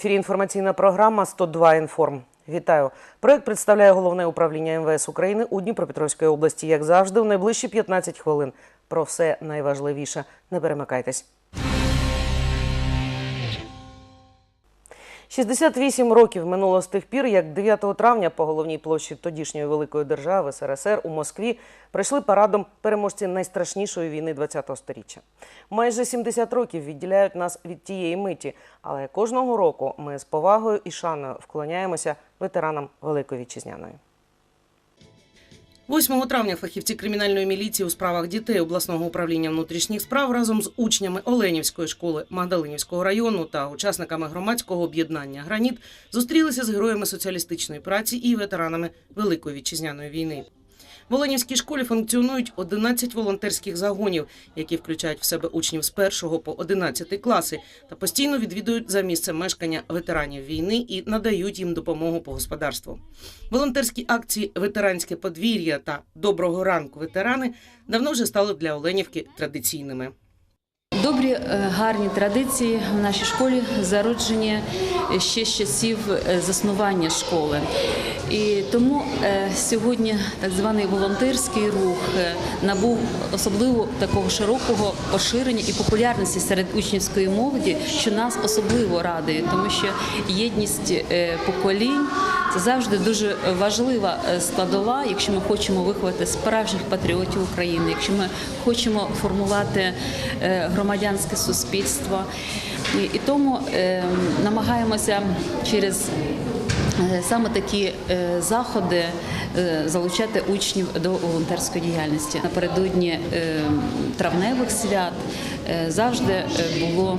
Ефірі інформаційна програма «102 інформ. Вітаю. Проект представляє головне управління МВС України у Дніпропетровській області. Як завжди, в найближчі 15 хвилин. Про все найважливіше. Не перемикайтесь. 68 років минуло з тих пір, як 9 травня по головній площі тодішньої великої держави СРСР у Москві прийшли парадом переможці найстрашнішої війни ХХ століття. Майже 70 років відділяють нас від тієї миті, але кожного року ми з повагою і шаною вклоняємося ветеранам Великої вітчизняної. 8 травня фахівці кримінальної міліції у справах дітей обласного управління внутрішніх справ разом з учнями Оленівської школи Магдалинівського району та учасниками громадського об'єднання Граніт зустрілися з героями соціалістичної праці і ветеранами Великої вітчизняної війни. В Оленівській школі функціонують 11 волонтерських загонів, які включають в себе учнів з 1 по 11 класи та постійно відвідують за місце мешкання ветеранів війни і надають їм допомогу по господарству. Волонтерські акції Ветеранське подвір'я та Доброго ранку ветерани давно вже стали для Оленівки традиційними. Добрі е, гарні традиції в нашій школі зароджені ще з часів е, заснування школи. І тому е, сьогодні так званий волонтерський рух набув особливо такого широкого поширення і популярності серед учнівської молоді, що нас особливо радує, тому що єдність поколінь це завжди дуже важлива е, складова, якщо ми хочемо виховати справжніх патріотів України, якщо ми хочемо формувати е, громадянське суспільство. І, тому е, намагаємося через саме такі заходи залучати учнів до волонтерської діяльності. Напередодні травневих свят завжди було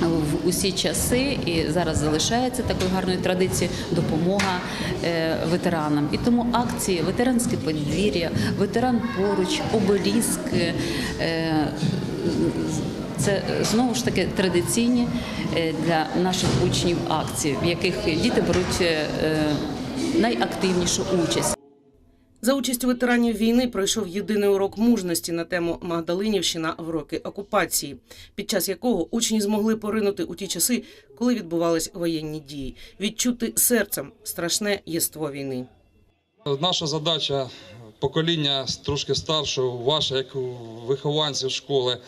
в усі часи і зараз залишається такою гарною традицією допомога е, ветеранам. І тому акції ветеранське подвір'я, ветеран поруч, обеліск. е, Це знову ж таки традиційні е, для наших учнів акції, в яких діти беруть найактивнішу участь. За участю ветеранів війни пройшов єдиний урок мужності на тему Магдалинівщина в роки окупації, під час якого учні змогли поринути у ті часи, коли відбувались воєнні дії, відчути серцем страшне єство війни. Наша задача покоління трошки старшого, ваше, як вихованців школи,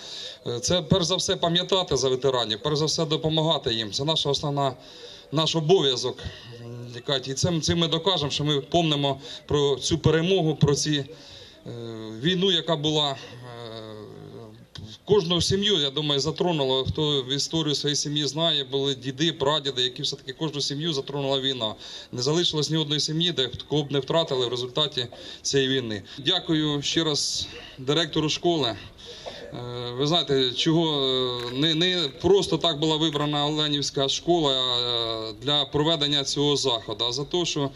це перш за все пам'ятати за ветеранів, перш за все допомагати їм. Це наша основна наш обов'язок. М, І цим, цим ми докажемо, що ми помнимо про цю перемогу, про ці е, війну, яка була. е, Кожну сім'ю, я думаю, затронуло. Хто в історію своєї сім'ї знає, були діди, прадіди, які все-таки кожну сім'ю затронула війна. Не залишилось ні одної сім'ї, де кого б не втратили в результаті цієї війни. Дякую ще раз директору школи. Е, Ви знаєте, чого е, не, не просто так була вибрана Оленівська школа е, для проведення цього заходу, а за те, що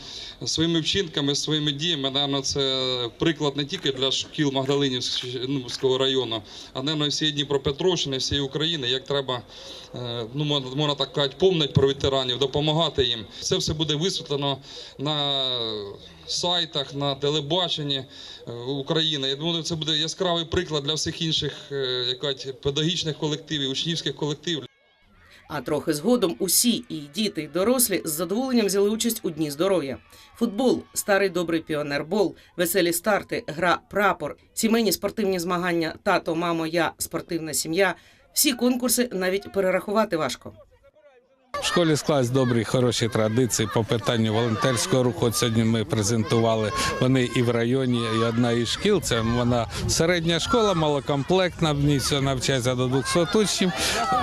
своїми вчинками, своїми діями, напевно, це приклад не тільки для шкіл Магдалинівського району, а напевно, і всієї Дніпропетровщини, всієї України, як треба, ну можна, так сказати, помнити про ветеранів, допомагати їм. Це все буде висвітлено на сайтах, на телебаченні е, України. Я думаю, це буде яскравий приклад для всіх інших е, як кажуть, педагогічних колективів, учнівських колективів. А трохи згодом усі і діти, і дорослі з задоволенням взяли участь у Дні здоров'я. Футбол, старий добрий піонербол, веселі старти, гра прапор, сімейні спортивні змагання, тато, мамо, я, спортивна сім'я. Всі конкурси навіть перерахувати важко. В школі склались добрі, хороші традиції по питанню волонтерського руху. От сьогодні ми презентували вони і в районі, і одна із шкіл. Це вона середня школа, малокомплектна, в ній навчається до 200 учнів.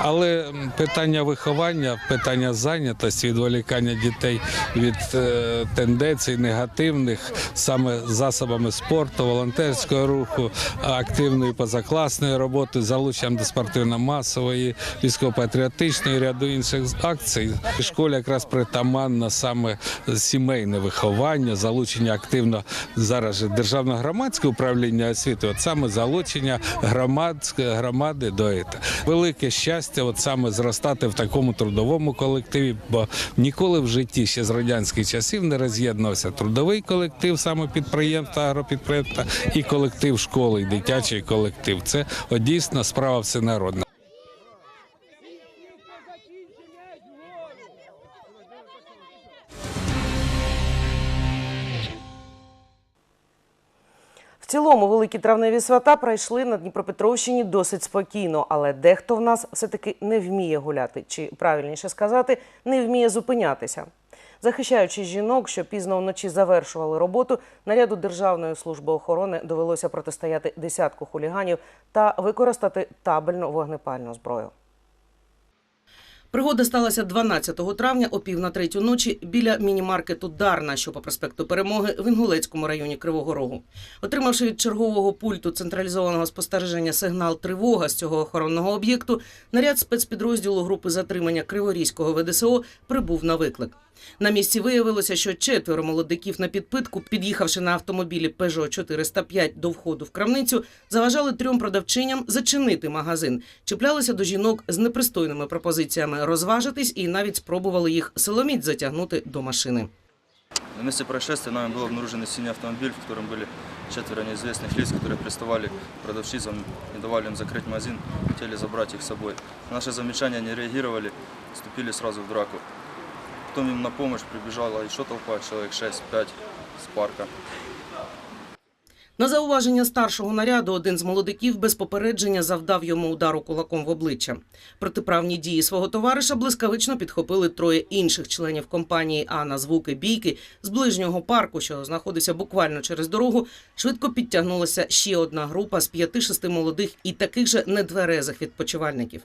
Але питання виховання, питання зайнятості, відволікання дітей від е, тенденцій негативних саме засобами спорту, волонтерського руху, активної позакласної роботи, залученням до спортивно-масової, військово-патріотичної ряду інших акцій. В школі якраз притаманно саме сімейне виховання, залучення активно зараз же державно громадське управління освіти, от саме залучення громадської громади до ЕТА. Велике щастя, от саме зростати в такому трудовому колективі, бо ніколи в житті ще з радянських часів не роз'єднався трудовий колектив, саме підприємства, агропідприємства, і колектив школи, і дитячий колектив. Це дійсно справа всенародна. Цілому великі травневі свята пройшли на Дніпропетровщині досить спокійно, але дехто в нас все-таки не вміє гуляти, чи правильніше сказати, не вміє зупинятися. Захищаючи жінок, що пізно вночі завершували роботу, наряду Державної служби охорони довелося протистояти десятку хуліганів та використати табельну вогнепальну зброю. Пригода сталася 12 травня о пів на третю ночі біля міні-маркету Дарна, що по проспекту Перемоги в Інгулецькому районі Кривого Рогу. Отримавши від чергового пульту централізованого спостереження сигнал тривога з цього охоронного об'єкту, наряд спецпідрозділу групи затримання Криворізького ВДСО прибув на виклик. На місці виявилося, що четверо молодиків на підпитку, під'їхавши на автомобілі Peugeot 405 до входу в крамницю, заважали трьом продавчиням зачинити магазин, чіплялися до жінок з непристойними пропозиціями розважитись і навіть спробували їх силоміць затягнути до машини. На месте происшествия нами был обнаружен синий автомобиль, в котором были четверо неизвестных лиц, которые приставали к продавщицам, не давали им закрыть магазин, хотели забрать их с собой. На наши замечания не реагировали, вступили сразу в драку. Потом им на помощь прибежала еще толпа, человек 6-5 с парка. На зауваження старшого наряду один з молодиків без попередження завдав йому удару кулаком в обличчя. Протиправні дії свого товариша блискавично підхопили троє інших членів компанії. А на звуки бійки з ближнього парку, що знаходився буквально через дорогу, швидко підтягнулася ще одна група з п'яти-шести молодих і таких же недверезих відпочивальників.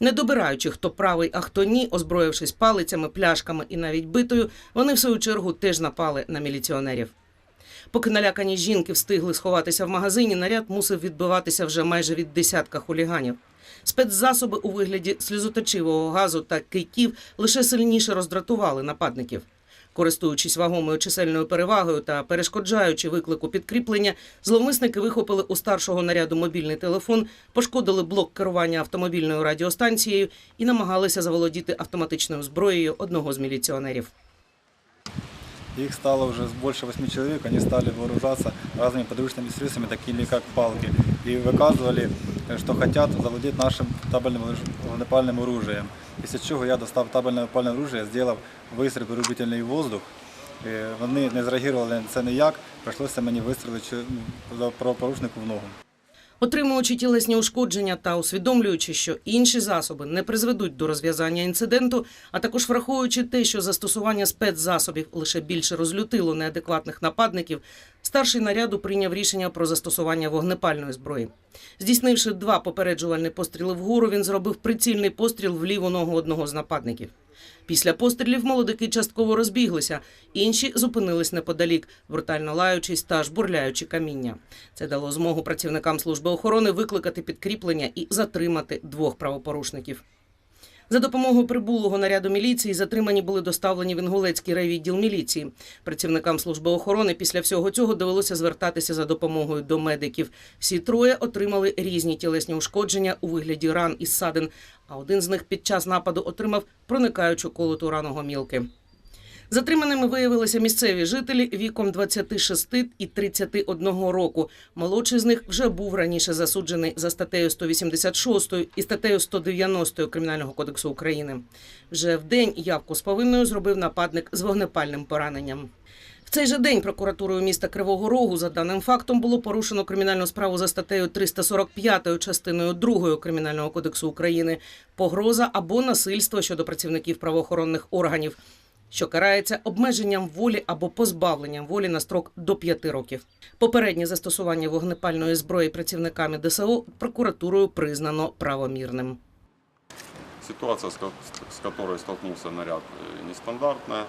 Не добираючи, хто правий, а хто ні, озброївшись палицями, пляшками і навіть битою, вони в свою чергу теж напали на міліціонерів. Поки налякані жінки встигли сховатися в магазині, наряд мусив відбиватися вже майже від десятка хуліганів. Спецзасоби у вигляді сльозоточивого газу та кийків лише сильніше роздратували нападників. Користуючись вагомою чисельною перевагою та перешкоджаючи виклику підкріплення, зловмисники вихопили у старшого наряду мобільний телефон, пошкодили блок керування автомобільною радіостанцією і намагалися заволодіти автоматичною зброєю одного з міліціонерів. Их стало уже больше восьми человек, они стали вооружаться разными подручными средствами, такими как палки, и выказывали, э, что хотят завладеть нашим табельным вогнепальным оружием. Після чого я достав табельне опальне оружие, зробив вистріл вирубительний воздух. Е, Вони не зреагували на це ніяк, прийшлося мені вистрілити правопорушнику в ногу. Отримуючи тілесні ушкодження та усвідомлюючи, що інші засоби не призведуть до розв'язання інциденту, а також враховуючи те, що застосування спецзасобів лише більше розлютило неадекватних нападників, старший наряду прийняв рішення про застосування вогнепальної зброї. Здійснивши два попереджувальні постріли вгору, він зробив прицільний постріл в ліву ногу одного з нападників. Після пострілів молодики частково розбіглися, інші зупинились неподалік, брутально лаючись та жбурляючи каміння. Це дало змогу працівникам служби охорони викликати підкріплення і затримати двох правопорушників. За допомогою прибулого наряду міліції затримані були доставлені в Інгулецький райвідділ міліції. Працівникам служби охорони після всього цього довелося звертатися за допомогою до медиків. Всі троє отримали різні тілесні ушкодження у вигляді ран і ссадин, а один з них під час нападу отримав проникаючу колоту рану гомілки. Затриманими виявилися місцеві жителі віком 26 і 31 року. Молодший з них вже був раніше засуджений за статтею 186 і статтею 190 Кримінального кодексу України. Вже в день явку з повинною зробив нападник з вогнепальним пораненням. В цей же день прокуратурою міста Кривого Рогу за даним фактом було порушено кримінальну справу за статтею 345 частиною 2 Кримінального кодексу України погроза або насильство щодо працівників правоохоронних органів що карається обмеженням волі або позбавленням волі на строк до 5 років. Попереднє застосування вогнепальної зброї працівниками ДСО прокуратурою признано правомірним. Ситуация, с ко- с которой столкнулся наряд, э, нестандартная,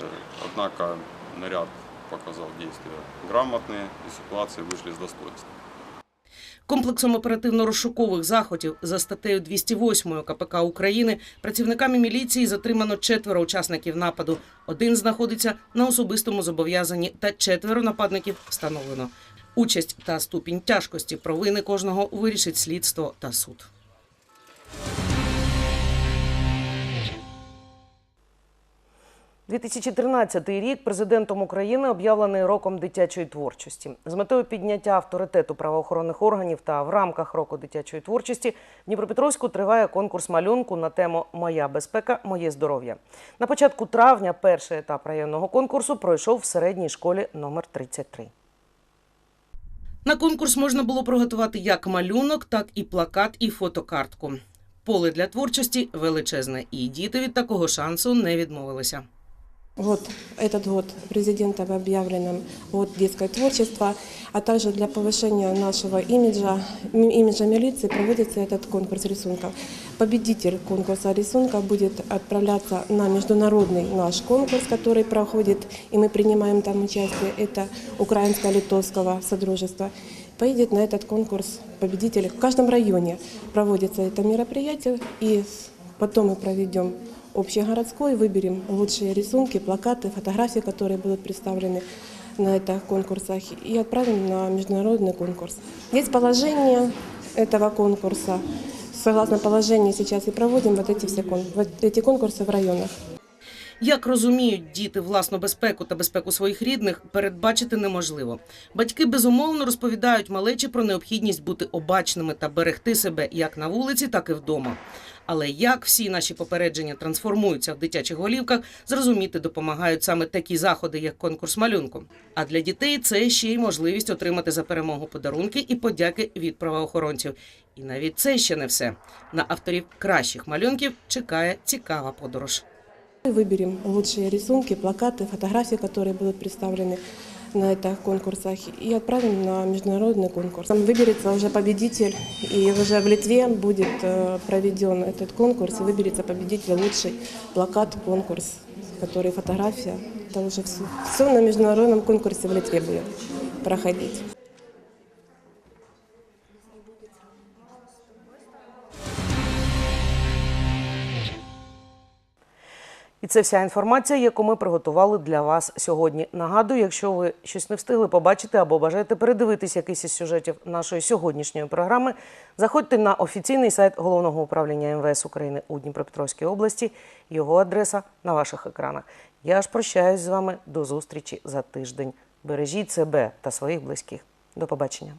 э, однако наряд показал действия грамотные, и ситуации вышли с достоинством. Комплексом оперативно-розшукових заходів за статтею 208 КПК України працівниками міліції затримано четверо учасників нападу. Один знаходиться на особистому зобов'язанні, та четверо нападників встановлено. Участь та ступінь тяжкості провини кожного вирішить слідство та суд. – 2013 рік президентом України об'явлений роком дитячої творчості з метою підняття авторитету правоохоронних органів та в рамках року дитячої творчості в Дніпропетровську триває конкурс малюнку на тему Моя безпека, моє здоров'я. На початку травня перший етап районного конкурсу пройшов в середній школі номер 33. На конкурс можна було приготувати як малюнок, так і плакат, і фотокартку. Поле для творчості величезне, і діти від такого шансу не відмовилися. Год, этот год президентом объявлен год детского творчества, а также для повышения нашего имиджа, имиджа милиции проводится этот конкурс рисунков. Победитель конкурса рисунков будет отправляться на международный наш конкурс, который проходит, и мы принимаем там участие. Это Украинско-Литовского Содружества. Поедет на этот конкурс победитель. В каждом районе проводится это мероприятие, и потом мы проведем общегородской, выберем лучшие рисунки, плакаты, фотографии, которые будут представлены на этих конкурсах, и отправим на международный конкурс. Есть положение этого конкурса. Согласно положению сейчас и проводим вот эти все кон- вот эти конкурсы в районах. Як розуміють діти власну безпеку та безпеку своїх рідних, передбачити неможливо. Батьки безумовно розповідають малечі про необхідність бути обачними та берегти себе як на вулиці, так і вдома. Але як всі наші попередження трансформуються в дитячих голівках, зрозуміти допомагають саме такі заходи, як конкурс малюнку. А для дітей це ще й можливість отримати за перемогу подарунки і подяки від правоохоронців. І навіть це ще не все. На авторів кращих малюнків чекає цікава подорож. Выберем лучшие рисунки, плакаты, фотографии, которые будут представлены на этих конкурсах, и отправим на международный конкурс. Там выберется уже победитель, и уже в Литве будет э, проведен этот конкурс, и выберется победитель лучший плакат, конкурс, который фотография. Это уже все, все на международном конкурсе в Литве будет проходить. І це вся інформація, яку ми приготували для вас сьогодні. Нагадую, якщо ви щось не встигли побачити або бажаєте передивитись якийсь із сюжетів нашої сьогоднішньої програми, заходьте на офіційний сайт головного управління МВС України у Дніпропетровській області. Його адреса на ваших екранах. Я ж прощаюсь з вами до зустрічі за тиждень. Бережіть себе та своїх близьких. До побачення.